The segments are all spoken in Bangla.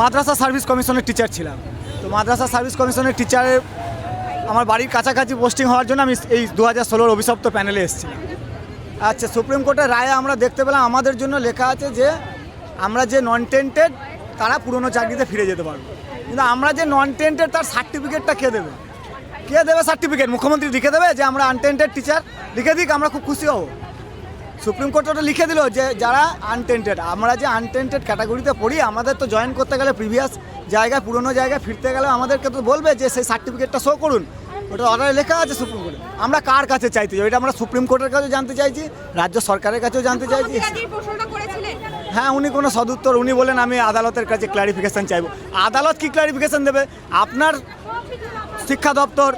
মাদ্রাসা সার্ভিস কমিশনের টিচার ছিলাম। তো মাদ্রাসা সার্ভিস কমিশনের টিচারের আমার বাড়ির কাছাকাছি পোস্টিং হওয়ার জন্য আমি এই দু হাজার ষোলোর অভিশপ্ত প্যানেলে এসেছিলাম। আচ্ছা সুপ্রিম কোর্টের রায়ে আমরা দেখতে পেলাম, আমাদের জন্য লেখা আছে যে, আমরা যে নন টেন্টেড তারা পুরনো চাকরিতে ফিরে যেতে পারব। কিন্তু আমরা যে নন টেন্টেড তার সার্টিফিকেটটা কে দেবে? কে দেবে সার্টিফিকেট মুখ্যমন্ত্রী লিখে দেবে যে, আমরা আনটেন্টেড টিচার লিখে দিক, আমরা খুব খুশি হব। সুপ্রিম কোর্ট ওটা লিখে দিল যে যারা আনটেন্টেড আমরা যে আনটেন্টেড ক্যাটাগরিতে পড়ি আমাদের তো জয়েন করতে গেলে প্রিভিয়াস জায়গায় পুরনো জায়গায় ফিরতে গেলে আমাদেরকে তো বলবে যে সেই সার্টিফিকেটটা শো করুন। ওটা অর্ডারে লেখা আছে সুপ্রিম কোর্টে। আমরা কার কাছে চাইতে চাই? এটা আমরা সুপ্রিম কোর্টের কাছেও জানতে চাইছি রাজ্য সরকারের কাছেও জানতে চাইছি। হ্যাঁ উনি কোনো সদুত্তর উনি বলেন আমি আদালতের কাছে ক্লারিফিকেশন চাইব। আদালত কি ক্লারিফিকেশান দেবে? আপনার শিক্ষা দপ্তর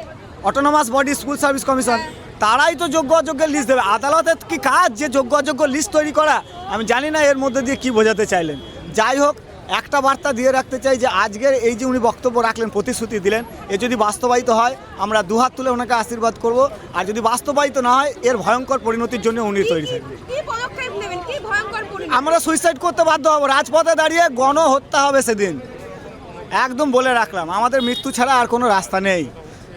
autonomous body school service commission তারাই তো যোগ্য অযোগ্যের লিস্ট দেবে। আদালতের কি কাজ যে যোগ্য অযোগ্য লিস্ট তৈরি করা? আমি জানি না এর মধ্যে দিয়ে কি বোঝাতে চাইলেন। যাই হোক একটা বার্তা দিয়ে রাখতে চাই যে আজকের এই যে উনি বক্তব্য রাখলেন প্রতিশ্রুতি দিলেন এ যদি বাস্তবায়িত হয় আমরা দুহাত তুলে ওনাকে আশীর্বাদ করব। আর যদি বাস্তবায়িত না হয় এর ভয়ঙ্কর পরিণতির জন্য উনি তৈরি থাকবেন। আমরা সুইসাইড করতে বাধ্য হব। রাজপথে দাঁড়িয়ে গণ হত্যা হবে সেদিন। একদম বলে রাখলাম আমাদের মৃত্যু ছাড়া আর কোনো রাস্তা নেই।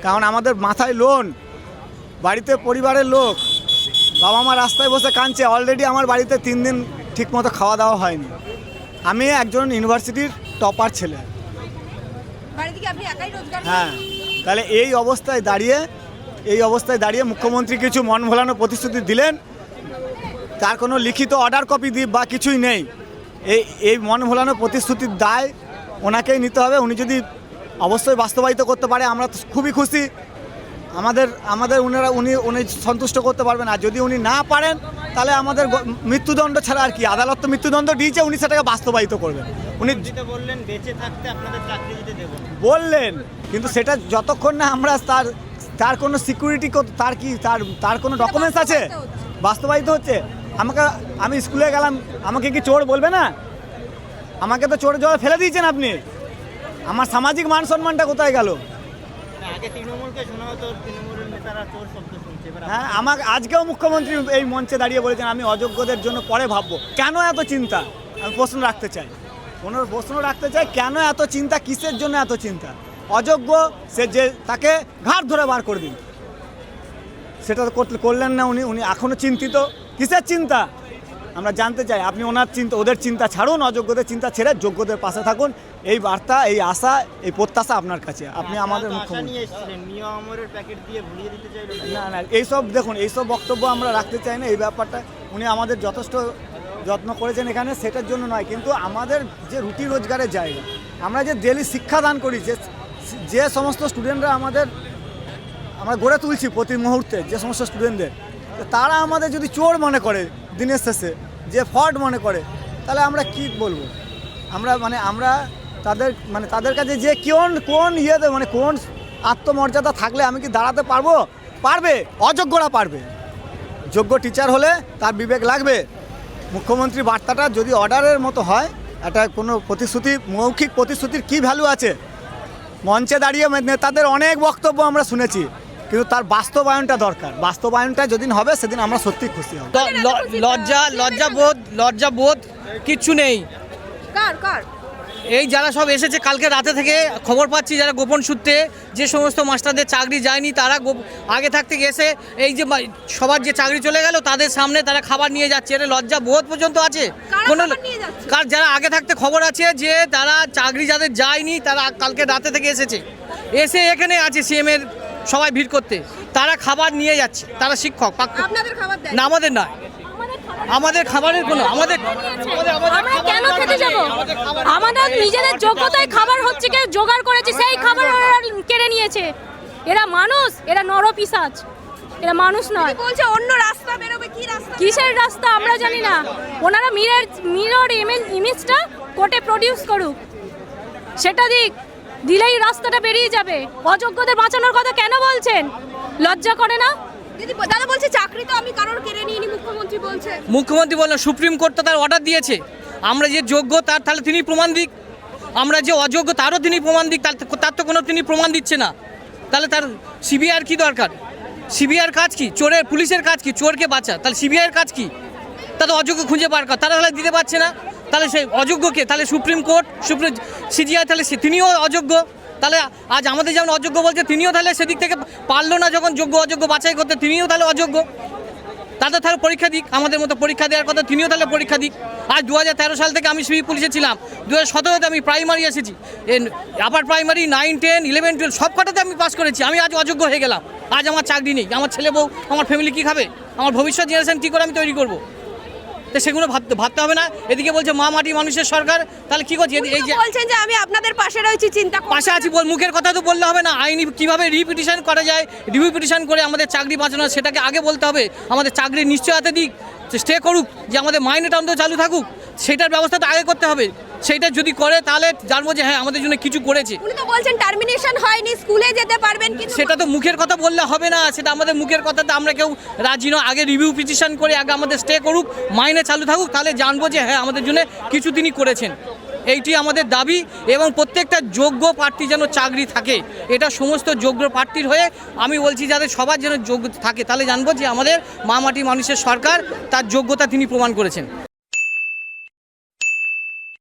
কারণ আমাদের মাথায় লোন বাড়িতে পরিবারের লোক বাবা মা রাস্তায় বসে কাঁদছে অলরেডি আমার বাড়িতে তিন দিন ঠিকমতো খাওয়া দাওয়া হয়নি। আমি একজন ইউনিভার্সিটির টপার ছেলে। হ্যাঁ তাহলে এই অবস্থায় দাঁড়িয়ে এই অবস্থায় দাঁড়িয়ে মুখ্যমন্ত্রী কিছু মন ভোলানো প্রতিশ্রুতি দিলেন। তার কোনো লিখিত অর্ডার কপি দি বা কিছুই নেই। এই এই মন ভোলানো প্রতিশ্রুতির দায় ওনাকেই নিতে হবে। উনি যদি অবশ্যই বাস্তবায়িত করতে পারে আমরা তো খুবই খুশি। আমাদের আমাদের উনারা উনি উনি সন্তুষ্ট করতে পারবেন। আর যদি উনি না পারেন তাহলে আমাদের মৃত্যুদণ্ড ছাড়া আর কি আদালত তো মৃত্যুদণ্ড দিয়েছে উনি সেটাকে বাস্তবায়িত করবেন। উনি যেটা বললেন বেঁচে থাকতে আপনাদের চাকরি দিতে দেবো। না। বললেন কিন্তু সেটা যতক্ষণ না আমরা তার তার কোনো সিকিউরিটি তার কি তার তার কোনো ডকুমেন্টস আছে? বাস্তবায়িত হচ্ছে। আমাকে আমি স্কুলে গেলাম আমাকে কি চোর বলবে না? আমাকে তো চোর জলে ফেলে দিয়েছেন আপনি। আমার সামাজিক মান সম্মানটা কোথায় গেল? হ্যাঁ আজকেও মুখ্যমন্ত্রী এই মঞ্চে দাঁড়িয়ে বলেছেন, আমি অযোগ্যদের জন্য পরে ভাববো। কেন এত চিন্তা? আমি প্রশ্ন রাখতে চাই। কোনো প্রশ্ন রাখতে চাই, কেন এত চিন্তা? কিসের জন্য এত চিন্তা? অযোগ্য, সে যে তাকে ঘাট ধরে বার করে দিন সেটা করলেন না উনি উনি এখনও চিন্তিত। কিসের চিন্তা? আমরা জানতে চাই আপনি ওনার চিন্তা ওদের চিন্তা ছাড়ুন অযোগ্যদের চিন্তা ছেড়ে যোগ্যদের পাশে থাকুন। এই বার্তা এই আশা এই প্রত্যাশা আপনার কাছে। আপনি আমাদের দিয়ে ভুলিয়ে দিতে চাইলেন না না এইসব দেখুন এইসব বক্তব্য আমরা রাখতে চাই না এই ব্যাপারটা উনি আমাদের যথেষ্ট যত্ন করেছেন এখানে সেটার জন্য নয় কিন্তু আমাদের যে রুটি রোজগারের জায়গা আমরা যে ডেলি শিক্ষাদান করি যে যে সমস্ত স্টুডেন্টরা আমাদের আমরা গড়ে তুলছি প্রতি মুহূর্তে যে সমস্ত স্টুডেন্টদের তারা আমাদের যদি চোর মনে করে দিনের শেষে যে ফ্রড মনে করে, তাহলে আমরা কি বলব? আমরা মানে আমরা তাদের মানে তাদের কাছে যে কোন কোন ইয়েতে মানে কোন আত্মমর্যাদা থাকলে আমি কি দাঁড়াতে পারব? পারবে, অযোগ্যরা পারবে। যোগ্য টিচার হলে তার বিবেক লাগবে। মুখ্যমন্ত্রী বার্তাটা যদি অর্ডারের মতো হয়, একটা কোনো প্রতিশ্রুতি, মৌখিক প্রতিশ্রুতির কি ভ্যালু আছে? মঞ্চে দাঁড়িয়ে নেতাদের অনেক বক্তব্য আমরা শুনেছি। কিন্তু তার বাস্তবায়নটা দরকার। বাস্তবায়নটা যেদিন হবে সেদিন আমরা সত্যি খুশি হব। লজ্জা লজ্জা বোধ লজ্জা বোধ কিচ্ছু নেই। কার কার? এই যারা সব এসেছে কালকে রাতে থেকে খবর পাচ্ছি যারা গোপন সূত্রে যে সমস্ত মাস্টারদের চাকরি যায়নি তারা আগে থাকতে এসে এই যে সবার যে চাকরি চলে গেল তাদের সামনে তারা খাবার নিয়ে যাচ্ছে। এটা লজ্জা বোধ পর্যন্ত আছে? কোনো খাবার নিয়ে যাচ্ছে? কার যারা আগে থাকতে খবর আছে যে তারা চাকরি যাদের যায়নি তারা কালকে রাতে থেকে এসেছে। এসে এখানে আছে সিএম এর সবাই ভিড় করতে। তারা খাবার নিয়ে যাচ্ছে। তারা শিক্ষক আপনাদের খাবার না আমাদের নয়। আমাদের খাবারের কোনো আমাদের আমরা কেন খেতে যাব? আমাদের নিজেদের যোগ্যতায় খাবার হচ্ছে কে? জোগাড় করেছে। সেই খাবার ওরা কেড়ে নিয়েছে। এরা মানুষ এরা নরপিসাচ। এরা মানুষ নয়। বলছে অন্য রাস্তা বেরোবে কি রাস্তা কিসের রাস্তা আমরা জানি না। ওনারা মিরর মিরর ইমেজটা কোর্টে প্রডিউস করুক। সেটা দিক। দিলেই রাস্তাটা বেরিয়ে যাবে। অযোগ্যদের বাঁচানোর কথা কেন বলছেন? লজ্জা করে না? দিদি দাদা বলছে চাকরি তো আমি কারোর কেড়ে নিইনি মুখ্যমন্ত্রী বলছে। মুখ্যমন্ত্রী বললেন সুপ্রিম কোর্ট তো তার অর্ডার দিয়েছে। আমরা যে যোগ্য তার তাহলে তিনি প্রমাণ দিক। আমরা যে অযোগ্য তারও তিনি প্রমাণ দিক। তার তো- তার তো কোনো তিনি প্রমাণ দিচ্ছে না। তাহলে তার সিবিআর কি দরকার? সিবিআর কাজ কি? চোরের পুলিশের কাজ কি? চোরকে বাঁচা। তাহলে সিবিআইয়ের কাজ কি? তা তো অযোগ্য খুঁজে পার কর। তারা তাহলে দিতে পারছে না। তাহলে সেই অযোগ্যকে তাহলে সুপ্রিম কোর্ট, সুপ্রিম সিজিআই, তাহলে সে- তিনিও অযোগ্য। তাহলে আজ আমাদের যেমন অযোগ্য বলছে, তিনিও তাহলে সেদিক থেকে পারল না যখন যোগ্য অযোগ্য বাছাই করতে, তিনিও তাহলে অযোগ্য। তাদের তাহলে পরীক্ষা দিক, আমাদের মতো পরীক্ষা দেওয়ার কথা তিনিও তাহলে পরীক্ষা দিক। আজ দু হাজার তেরো সাল থেকে আমি সিভিক পুলিশে ছিলাম দু হাজার আমি প্রাইমারি এসেছি। Upper primary nine ten eleven twelve সব কটাতে আমি পাস করেছি। আমি আজ অযোগ্য হয়ে গেলাম। আজ আমার চাকরি নেই, আমার ছেলে বউ, আমার ফ্যামিলি কী খাবে? আমার ভবিষ্যৎ জেনারেশন কী করে আমি তৈরি করব? তো সেগুলো ভাবতে ভাবতে হবে না। এদিকে বলছে মা মাটি মানুষের সরকার তাহলে কি করছে? এই যে বলছেন যে আমি আপনাদের পাশে রয়েছি চিন্তা পাশে আছি বল মুখের কথা তো বললে হবে না। আইনি কীভাবে রিপিটিশন করা যায়? রিভিউ পিটিশন করে আমাদের চাকরি বাঁচানো সেটাকে আগে বলতে হবে। আমাদের চাকরির নিশ্চয়তা দিক স্টে করুক যে আমাদের মাইনেটা অন্তত চালু থাকুক সেটার ব্যবস্থা তো আগে করতে হবে। সেইটা যদি করে তাহলে জানব যে হ্যাঁ আমাদের জন্য কিছু করেছে। উনি তো বলছেন টার্মিনেশন হয়নি স্কুলে যেতে পারবেন কিন্তু সেটা তো মুখের কথা বললে হবে না সেটা আমাদের মুখের কথাতে আমরা কেউ রাজি নয়। আগে রিভিউ পিটিশন করে আগে আমাদের স্টে করুক মাইনে চালু থাকুক তাহলে জানব যে হ্যাঁ আমাদের জন্য কিছু তিনি করেছেন। এইটি আমাদের দাবি এবং প্রত্যেকটা যোগ্য প্রার্থী যেন চাকরি থাকে। এটা সমস্ত যোগ্য প্রার্থীর হয়ে আমি বলছি যাদের সবার যেন যোগ্য থাকে। তাহলে জানব যে আমাদের মা মাটি মানুষের সরকার তার যোগ্যতা তিনি প্রমাণ করেছেন।